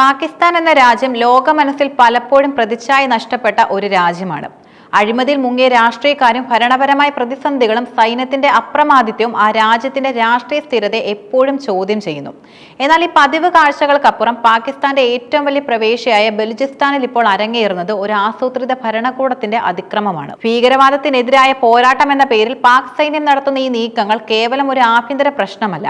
പാകിസ്ഥാൻ എന്ന രാജ്യം ലോക മനസ്സിൽ പലപ്പോഴും പ്രതിച്ഛായ നഷ്ടപ്പെട്ട ഒരു രാജ്യമാണ്. അഴിമതിയിൽ മുങ്ങിയ രാഷ്ട്രീയക്കാരും ഭരണപരമായ പ്രതിസന്ധികളും സൈന്യത്തിന്റെ അപ്രമാദിത്യവും ആ രാജ്യത്തിന്റെ രാഷ്ട്രീയ സ്ഥിരതയെ എപ്പോഴും ചോദ്യം ചെയ്യുന്നു. എന്നാൽ ഈ പതിവ് കാഴ്ചകൾക്കപ്പുറം പാകിസ്ഥാന്റെ ഏറ്റവും വലിയ പ്രവേശിയായ ബലുചിസ്ഥാനിൽ ഇപ്പോൾ അരങ്ങേറുന്നത് ഒരു ആസൂത്രിത ഭരണകൂടത്തിന്റെ അതിക്രമമാണ്. ഭീകരവാദത്തിനെതിരായ പോരാട്ടം എന്ന പേരിൽ പാക് സൈന്യം നടത്തുന്ന ഈ നീക്കങ്ങൾ കേവലം ഒരു ആഭ്യന്തര പ്രശ്നമല്ല.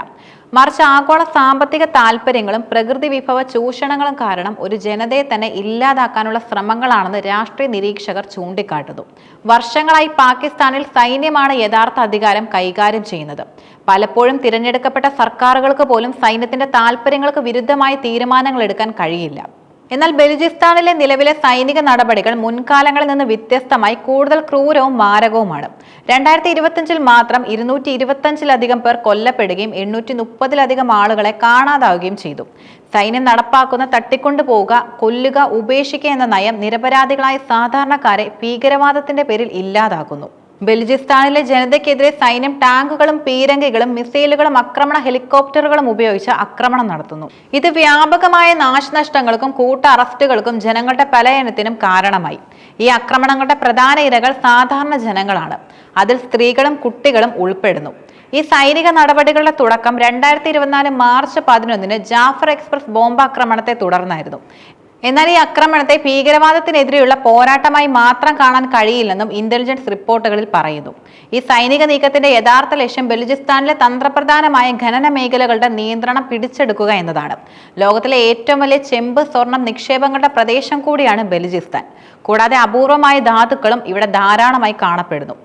മറിച്ച് ആഗോള സാമ്പത്തിക താൽപ്പര്യങ്ങളും പ്രകൃതി വിഭവ ചൂഷണങ്ങളും കാരണം ഒരു ജനതയെ തന്നെ ഇല്ലാതാക്കാനുള്ള ശ്രമങ്ങളാണെന്ന് രാഷ്ട്രീയ നിരീക്ഷകർ ചൂണ്ടിക്കാട്ടുന്നു. വർഷങ്ങളായി പാകിസ്ഥാനിൽ സൈന്യമാണ് യഥാർത്ഥ അധികാരം കൈകാര്യം ചെയ്യുന്നത്. പലപ്പോഴും തിരഞ്ഞെടുക്കപ്പെട്ട സർക്കാരുകൾക്ക് പോലും സൈന്യത്തിന്റെ താൽപ്പര്യങ്ങൾക്ക് വിരുദ്ധമായ തീരുമാനങ്ങൾ എടുക്കാൻ കഴിയില്ല. എന്നാൽ ബലൂചിസ്ഥാനിലെ നിലവിലെ സൈനിക നടപടികൾ മുൻകാലങ്ങളിൽ നിന്ന് വ്യത്യസ്തമായി കൂടുതൽ ക്രൂരവും മാരകവുമാണ്. രണ്ടായിരത്തി ഇരുപത്തിയഞ്ചിൽ മാത്രം ഇരുന്നൂറ്റി ഇരുപത്തിയഞ്ചിലധികം പേർ കൊല്ലപ്പെടുകയും എണ്ണൂറ്റി മുപ്പതിലധികം ആളുകളെ കാണാതാവുകയും ചെയ്തു. സൈന്യം നടപ്പാക്കുന്ന തട്ടിക്കൊണ്ടുപോവുക കൊല്ലുക ഉപേക്ഷിക്കുക എന്ന നയം നിരപരാധികളായ സാധാരണക്കാരെ ഭീകരവാദത്തിന്റെ പേരിൽ ഇല്ലാതാക്കുന്നു. ബലൂചിസ്ഥാനിലെ ജനതയ്ക്കെതിരെ സൈന്യം ടാങ്കുകളും പീരങ്കികളും മിസൈലുകളും ആക്രമണ ഹെലികോപ്റ്ററുകളും ഉപയോഗിച്ച് ആക്രമണം നടത്തുന്നു. ഇത് വ്യാപകമായ നാശനഷ്ടങ്ങൾക്കും കൂട്ട അറസ്റ്റുകൾക്കും ജനങ്ങളുടെ പലയനത്തിനും കാരണമായി. ഈ ആക്രമണങ്ങളുടെ പ്രധാന ഇരകൾ സാധാരണ ജനങ്ങളാണ്. അതിൽ സ്ത്രീകളും കുട്ടികളും ഉൾപ്പെടുന്നു. ഈ സൈനിക നടപടികളുടെ തുടക്കം രണ്ടായിരത്തി ഇരുപത്തിനാല് മാർച്ച് പതിനൊന്നിന് ജാഫർ എക്സ്പ്രസ് ബോംബാക്രമണത്തെ തുടർന്നായിരുന്നു. എന്നാൽ ഈ ആക്രമണത്തെ ഭീകരവാദത്തിനെതിരെയുള്ള പോരാട്ടമായി മാത്രം കാണാൻ കഴിയില്ലെന്നും ഇന്റലിജൻസ് റിപ്പോർട്ടുകളിൽ പറയുന്നു. ഈ സൈനിക നീക്കത്തിന്റെ യഥാർത്ഥ ലക്ഷ്യം ബലൂചിസ്ഥാനിലെ തന്ത്രപ്രധാനമായ ഖനന മേഖലകളുടെ നിയന്ത്രണം പിടിച്ചെടുക്കുക എന്നതാണ്. ലോകത്തിലെ ഏറ്റവും വലിയ ചെമ്പ് സ്വർണം നിക്ഷേപങ്ങളുടെ പ്രദേശം കൂടിയാണ് ബലൂചിസ്ഥാൻ കൂടാതെ അപൂർവമായ ധാതുക്കളും ഇവിടെ ധാരാളമായി കാണപ്പെടുന്നു.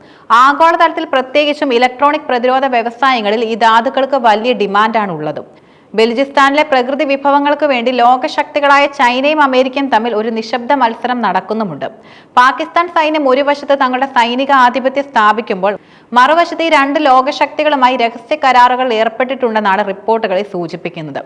ആഗോളതലത്തിൽ പ്രത്യേകിച്ചും ഇലക്ട്രോണിക് പ്രതിരോധ വ്യവസായങ്ങളിൽ ഈ ധാതുക്കൾക്ക് വലിയ ഡിമാൻഡാണ് ഉള്ളത് ബലൂചിസ്ഥാനിലെ പ്രകൃതി വിഭവങ്ങൾക്ക് വേണ്ടി ലോകശക്തികളായ ചൈനയും അമേരിക്കയും തമ്മിൽ ഒരു നിശബ്ദ മത്സരം നടക്കുന്നുമുണ്ട്. പാകിസ്ഥാൻ സൈന്യം ഒരു വശത്ത് തങ്ങളുടെ സൈനിക ആധിപത്യം സ്ഥാപിക്കുമ്പോൾ മറുവശത്ത് ഈ രണ്ട് ലോകശക്തികളുമായി രഹസ്യ കരാറുകൾ ഏർപ്പെട്ടിട്ടുണ്ടെന്നാണ് റിപ്പോർട്ടുകളിൽ സൂചിപ്പിക്കുന്നത്.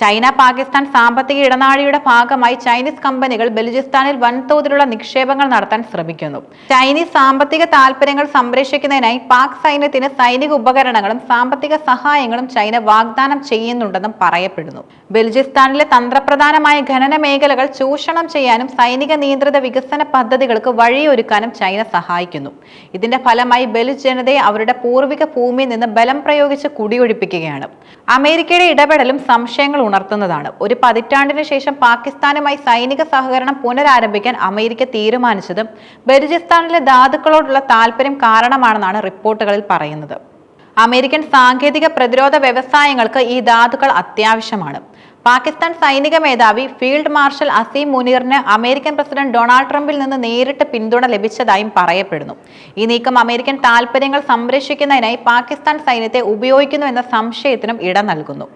ചൈന പാകിസ്ഥാൻ സാമ്പത്തിക ഇടനാഴിയുടെ ഭാഗമായി ചൈനീസ് കമ്പനികൾ ബെൽജിസ്ഥാനിൽ വൻതോതിലുള്ള നിക്ഷേപങ്ങൾ നടത്താൻ ശ്രമിക്കുന്നു. ചൈനീസ് സാമ്പത്തിക താൽപര്യങ്ങൾ സംരക്ഷിക്കുന്നതിനായി പാക് സൈന്യത്തിന് സൈനിക ഉപകരണങ്ങളും സാമ്പത്തിക സഹായങ്ങളും ചൈന വാഗ്ദാനം ചെയ്യുന്നുണ്ടെന്നും പറയപ്പെടുന്നു. ബെൽജിസ്ഥാനിലെ തന്ത്രപ്രധാനമായ ഖനന മേഖലകൾ ചൂഷണം ചെയ്യാനും സൈനിക നിയന്ത്രിത വികസന പദ്ധതികൾക്ക് വഴിയൊരുക്കാനും ചൈന സഹായിക്കുന്നു. ഇതിന്റെ ഫലമായി ബലൂച്ച് ജനതയെ അവരുടെ പൂർവിക ഭൂമിയിൽ നിന്ന് ബലം പ്രയോഗിച്ച് കുടിയൊഴിപ്പിക്കുകയാണ്. അമേരിക്കയുടെ ഇടപെടലും സംശയങ്ങൾ ഉണർത്തുന്നതാണ്. ഒരു പതിറ്റാണ്ടിന് ശേഷം പാകിസ്ഥാനുമായി സൈനിക സഹകരണം പുനരാരംഭിക്കാൻ അമേരിക്ക തീരുമാനിച്ചതും ബലൂചിസ്ഥാനിലെ ധാതുക്കളോടുള്ള താല്പര്യം കാരണമാണെന്നാണ് റിപ്പോർട്ടുകളിൽ പറയുന്നത്. അമേരിക്കൻ സാങ്കേതിക പ്രതിരോധ വ്യവസായങ്ങൾക്ക് ഈ ധാതുക്കൾ അത്യാവശ്യമാണ്. പാകിസ്ഥാൻ സൈനിക മേധാവി ഫീൽഡ് മാർഷൽ അസീം മുനീറിന് അമേരിക്കൻ പ്രസിഡന്റ് ഡൊണാൾഡ് ട്രംപിൽ നിന്ന് നേരിട്ട് പിന്തുണ ലഭിച്ചതായും പറയപ്പെടുന്നു. ഈ നീക്കം അമേരിക്കൻ താൽപര്യങ്ങൾ സംരക്ഷിക്കുന്നതിനായി പാകിസ്ഥാൻ സൈന്യത്തെ ഉപയോഗിക്കുന്നു എന്ന സംശയത്തിനും ഇട നൽകുന്നു.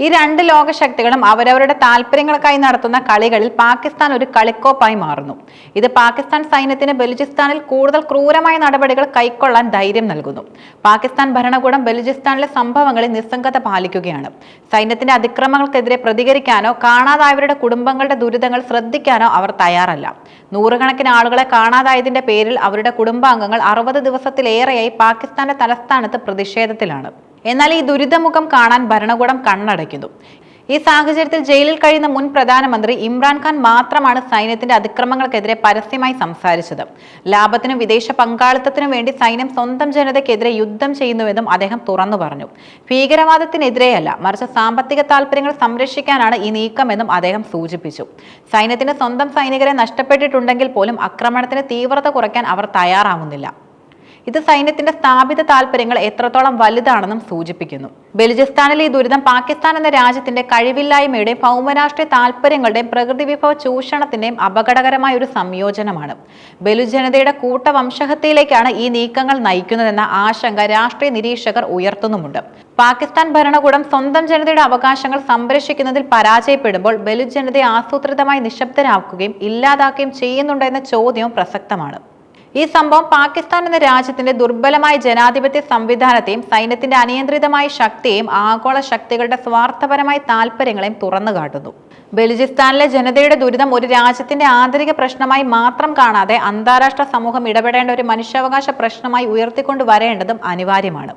ഈ രണ്ട് ലോകശക്തികളും അവരവരുടെ താല്പര്യങ്ങൾക്കായി നടത്തുന്ന കളികളിൽ പാകിസ്ഥാൻ ഒരു കളിക്കോപ്പായി മാറുന്നു. ഇത് പാകിസ്ഥാൻ സൈന്യത്തിന് ബലുചിസ്ഥാനിൽ കൂടുതൽ ക്രൂരമായ നടപടികൾ കൈക്കൊള്ളാൻ ധൈര്യം നൽകുന്നു. പാകിസ്ഥാൻ ഭരണകൂടം ബലുചിസ്ഥാനിലെ സംഭവങ്ങളിൽ നിസ്സംഗത പാലിക്കുകയാണ്. സൈന്യത്തിന്റെ അതിക്രമങ്ങൾക്കെതിരെ പ്രതികരിക്കാനോ കാണാതായവരുടെ കുടുംബങ്ങളുടെ ദുരിതങ്ങൾ ശ്രദ്ധിക്കാനോ അവർ തയ്യാറല്ല. നൂറുകണക്കിന് ആളുകളെ കാണാതായതിന്റെ പേരിൽ അവരുടെ കുടുംബാംഗങ്ങൾ അറുപത് ദിവസത്തിലേറെയായി പാകിസ്ഥാന്റെ തലസ്ഥാനത്ത് പ്രതിഷേധത്തിലാണ്. എന്നാൽ ഈ ദുരിതമുഖം കാണാൻ ഭരണകൂടം കണ്ണടയ്ക്കുന്നു. ഈ സാഹചര്യത്തിൽ ജയിലിൽ കഴിയുന്ന മുൻ പ്രധാനമന്ത്രി ഇമ്രാൻഖാൻ മാത്രമാണ് സൈന്യത്തിന്റെ അതിക്രമങ്ങൾക്കെതിരെ പരസ്യമായി സംസാരിച്ചത്. ലാഭത്തിനും വിദേശ പങ്കാളിത്തത്തിനും വേണ്ടി സൈന്യം സ്വന്തം ജനതയ്ക്കെതിരെ യുദ്ധം ചെയ്യുന്നുവെന്നും അദ്ദേഹം തുറന്നു പറഞ്ഞു. ഭീകരവാദത്തിനെതിരെയല്ല മറിച്ച് സാമ്പത്തിക താല്പര്യങ്ങൾ സംരക്ഷിക്കാനാണ് ഈ നീക്കമെന്നും അദ്ദേഹം സൂചിപ്പിച്ചു. സൈന്യത്തിന് സ്വന്തം സൈനികരെ നഷ്ടപ്പെട്ടിട്ടുണ്ടെങ്കിൽ പോലും ആക്രമണത്തിന് തീവ്രത കുറയ്ക്കാൻ അവർ തയ്യാറാവുന്നില്ല. ഇത് സൈന്യത്തിന്റെ സ്ഥാപിത താൽപര്യങ്ങൾ എത്രത്തോളം വലുതാണെന്നും സൂചിപ്പിക്കുന്നു. ബലുചിസ്ഥാനിലെ ഈ ദുരിതം പാകിസ്ഥാൻ എന്ന രാജ്യത്തിന്റെ കഴിവില്ലായ്മയുടെയും ഭൗമരാഷ്ട്രീയ താൽപര്യങ്ങളുടെയും പ്രകൃതി വിഭവ ചൂഷണത്തിന്റെയും അപകടകരമായ ഒരു സംയോജനമാണ്. ബലുജനതയുടെ ജനതയുടെ കൂട്ടവംശഹത്യയിലേക്കാണ് ഈ നീക്കങ്ങൾ നയിക്കുന്നതെന്ന ആശങ്ക രാഷ്ട്രീയ നിരീക്ഷകർ ഉയർത്തുന്നുമുണ്ട്. പാകിസ്ഥാൻ ഭരണകൂടം സ്വന്തം ജനതയുടെ അവകാശങ്ങൾ സംരക്ഷിക്കുന്നതിൽ പരാജയപ്പെടുമ്പോൾ ബലുജനതയെ ജനതയെ ആസൂത്രിതമായി നിശബ്ദരാക്കുകയും ഇല്ലാതാക്കുകയും ചെയ്യുന്നുണ്ടോ എന്ന ചോദ്യവും പ്രസക്തമാണ്. ഈ സംഭവം പാകിസ്ഥാൻ എന്ന രാജ്യത്തിന്റെ ദുർബലമായ ജനാധിപത്യ സംവിധാനത്തെയും സൈന്യത്തിന്റെ അനിയന്ത്രിതമായ ശക്തിയെയും ആഗോള ശക്തികളുടെ സ്വാർത്ഥപരമായ താല്പര്യങ്ങളെയും തുറന്നു കാട്ടുന്നു. ബലൂചിസ്ഥാനിലെ ജനതയുടെ ദുരിതം ഒരു രാജ്യത്തിന്റെ ആന്തരിക പ്രശ്നമായി മാത്രം കാണാതെ അന്താരാഷ്ട്ര സമൂഹം ഇടപെടേണ്ട ഒരു മനുഷ്യാവകാശ പ്രശ്നമായി ഉയർത്തിക്കൊണ്ടുവരേണ്ടതും അനിവാര്യമാണ്.